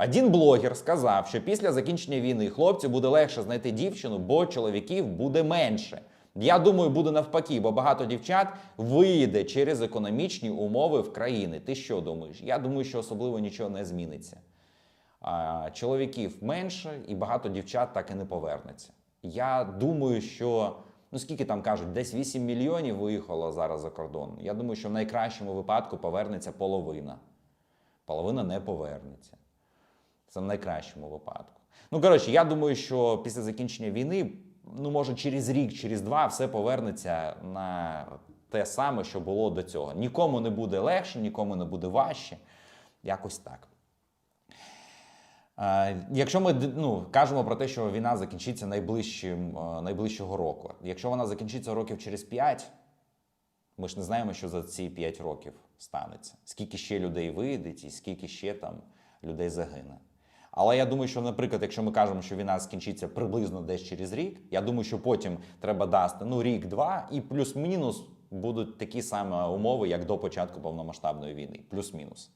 Один блогер сказав, що після закінчення війни хлопцю буде легше знайти дівчину, бо чоловіків буде менше. Я думаю, буде навпаки, бо багато дівчат виїде через економічні умови в країни. Ти що думаєш? Я думаю, що особливо нічого не зміниться. А, чоловіків менше, і багато дівчат так і не повернеться. Я думаю, що ну скільки там кажуть, десь 8 мільйонів виїхало зараз за кордон. Я думаю, що в найкращому випадку повернеться половина. Половина не повернеться. Це в найкращому випадку. Ну, коротше, я думаю, що після закінчення війни, ну, може, через рік, через два, все повернеться на те саме, що було до цього. Нікому не буде легше, нікому не буде важче. Якось так. Е, Якщо ми ну, кажемо про те, що війна закінчиться найближчим, е, найближчого року, якщо вона закінчиться років через 5, ми ж не знаємо, що за ці 5 років станеться. Скільки ще людей вийде, і скільки ще там людей загине. Але я думаю, що, наприклад, якщо ми кажемо, що війна скінчиться приблизно десь через рік, я думаю, що потім треба дасти ну, рік-два, і плюс-мінус будуть такі самі умови, як до початку повномасштабної війни. Плюс-мінус.